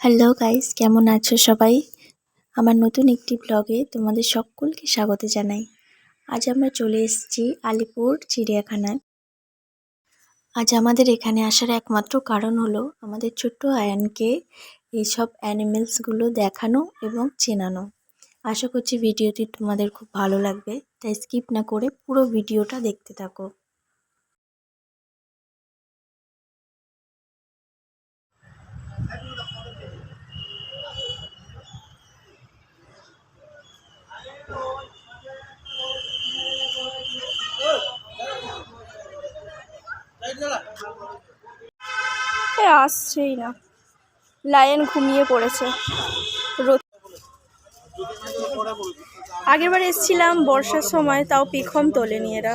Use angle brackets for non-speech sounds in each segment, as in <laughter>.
Hello guys কেমন আছো সবাই? আমার নতুন একটি ব্লগে তোমাদের সকলকে স্বাগত জানাই। আজ আমরা চলে এসেছি আলিপুর চিড়িয়াখানায়। আজ আমাদের এখানে আসার একমাত্র কারণ হলো আমাদের ছোট্ট আয়ানকে এইসব অ্যানিমেলসগুলো দেখানো এবং চেনানো। আশা করছি ভিডিওটি তোমাদের খুব ভালো লাগবে, তাই স্কিপ না করে পুরো ভিডিওটা দেখতে থাকো। আসছেই না। লায়ন ঘুমিয়ে পড়েছে। রোদ আগেরবার এসেছিলাম বর্ষার সময়, তাও পিখম তোলেনি এরা।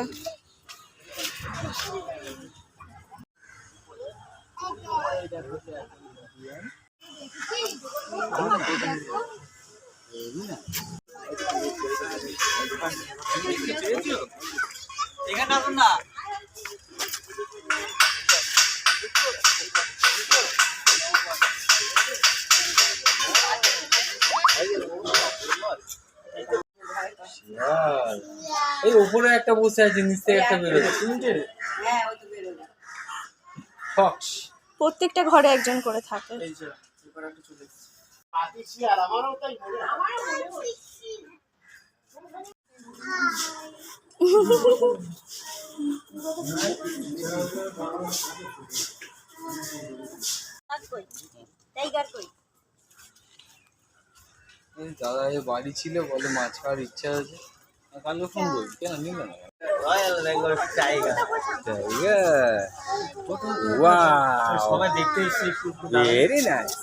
শিয়াল। এই উপরে একটা বসে আছে নিচ থেকে একটা বেরোচ্ছে ফক্স প্রত্যেকটা ঘরে একজন করে থাকে। এই দাদা এ বাড়ি ছিল বলে মাছ খাওয়ার ইচ্ছা আছে। কালকে ফোন করি কেন নিল না? টাইগার জায়গা ওয়াও দেখতে খুব ভেরি নাইস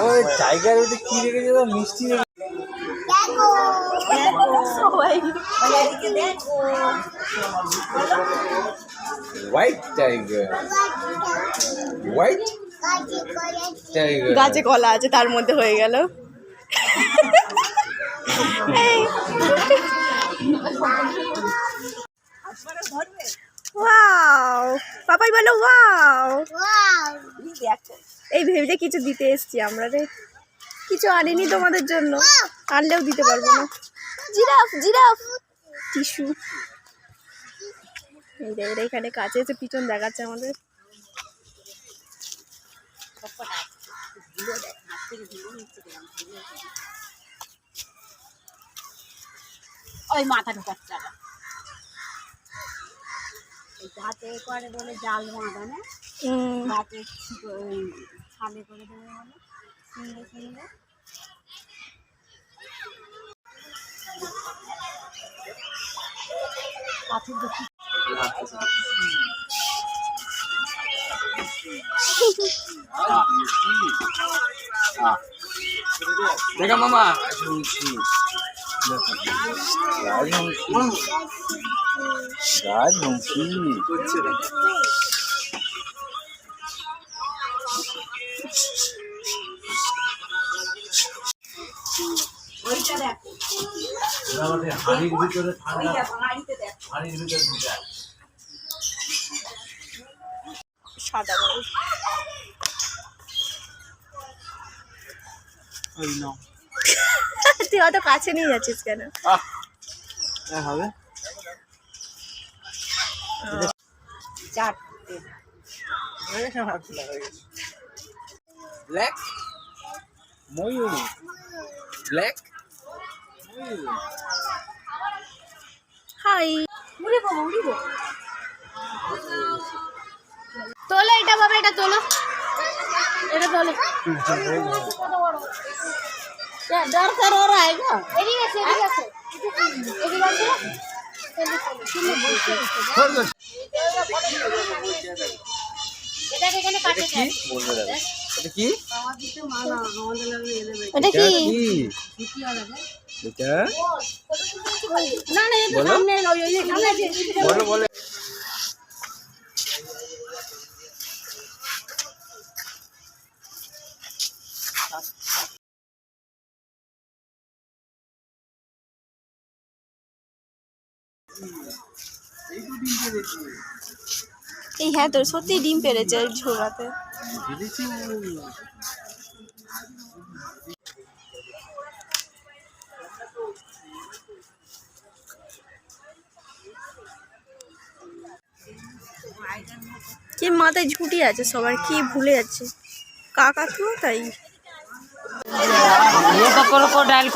ওই টাইগার ওটা কি রেখেছে তো? মিষ্টি হোয়াইট টাইগার হোয়াইট টাইগার গাছে কলা আছে তার মধ্যে হয়ে গেল। ওয়াও পাপাই বলো ওয়াও এই ভেবে কিছু দিতে এসছি আমরা রে। কিছু আনিনি তোমাদের জন্য। আনলেও দিতে পারব না। Giraffe giraffe. টিস্যু। এই দেখ এখানে কাছে এসে পিছন দেখাচ্ছে আমাদের। ওই মাথা ঢুকাচ্ছে আবার এই হাতে করে বলে জাল বাঁধানো হাতে ছালে করে দেবে বলে শুনলে শুনলে পাথর দেখি। <laughs> <laughs> দেখা মামা রাজবংশী হাড়ির ভিতরে ঠান্ডা হাড়ির ভিতরে। সাদা তুই অত কাছে নিয়ে যাচ্ছিস কেন? হবে। চারটে ব্ল্যাক ময়ূর। ব্ল্যাক হাই উড়িব তোলো এটা বাবা এটা তোলো। দরকার ওরা আইগো এদিকে আছে এদিকে এই হ্যাঁ তোর সত্যি ডিম পেরেছে ঝোড়াতে কি মাথায় ঝুটি আছে সবার, কি ভুলে যাচ্ছে। কাকা তো তাই। ये तो क्रोकोडाइल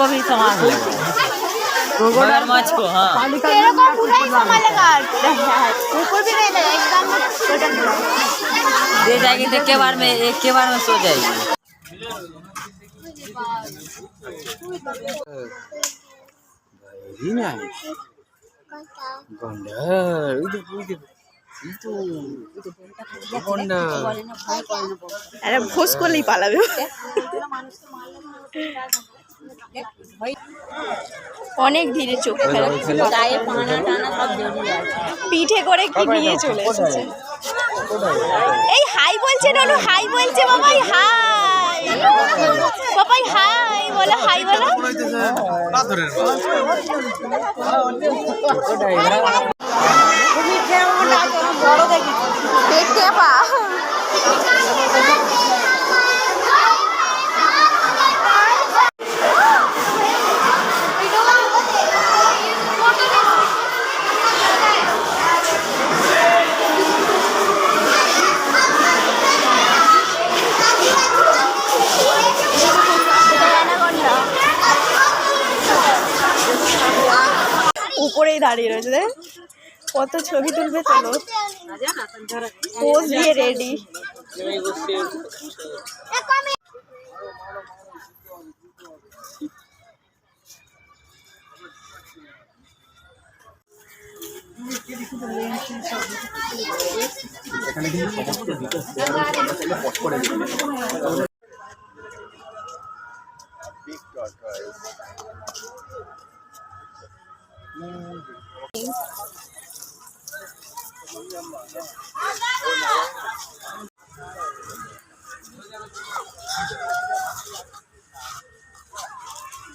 क्रोकोडाइल मछ को हाँ এরকম পুরাই সামালে কাট ऊपर भी नहीं लगा एकदम टोटल दे जाएगी तो के बार में एक के बार में सो जाएगी ভেরি নাইস গন্ডার ওই তো ওই তো এই তো ওই তো গন্ডার আরে ভোজ করলেই পালাবে অনেক ধীরে চোখ গায়ে পানা টানা সব পিঠে করে কি নিয়ে চলে এসেছে। এই হাই বলছে রনু হাই বলছে বাবাই হাই। বাবাই হাই বলো হাই বলো। বড় দেখি উপরেই দাঁড়িয়ে রয়েছে দেখ। কত ছবি তুলবে চলো। পোজ দিয়ে রেডি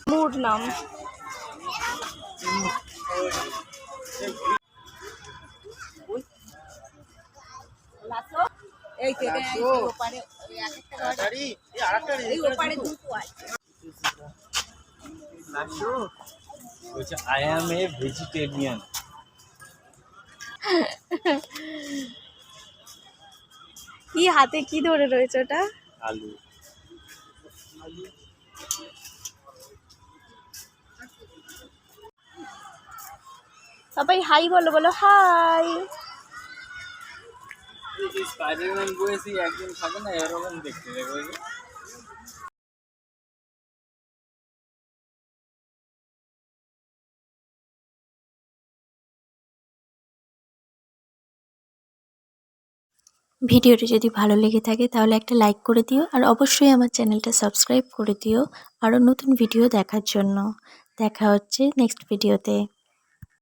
মুড নাম বলছে আই অ্যাম এ ভেজিটেরিয়ান কি হাতে কি ধরে রয়েছে ওটা? আলু। সবাই হাই বলো বলো হাই। স্পাইডারম্যান বয়সী একজন থাকে না এরকম দেখতে দেখো ভিডিওটি যদি ভালো লেগে থাকে তাহলে একটা লাইক করে দিও আর অবশ্যই আমার চ্যানেলটা সাবস্ক্রাইব করে দিও আরও নতুন ভিডিও দেখার জন্য। দেখা হচ্ছে নেক্সট ভিডিওতে।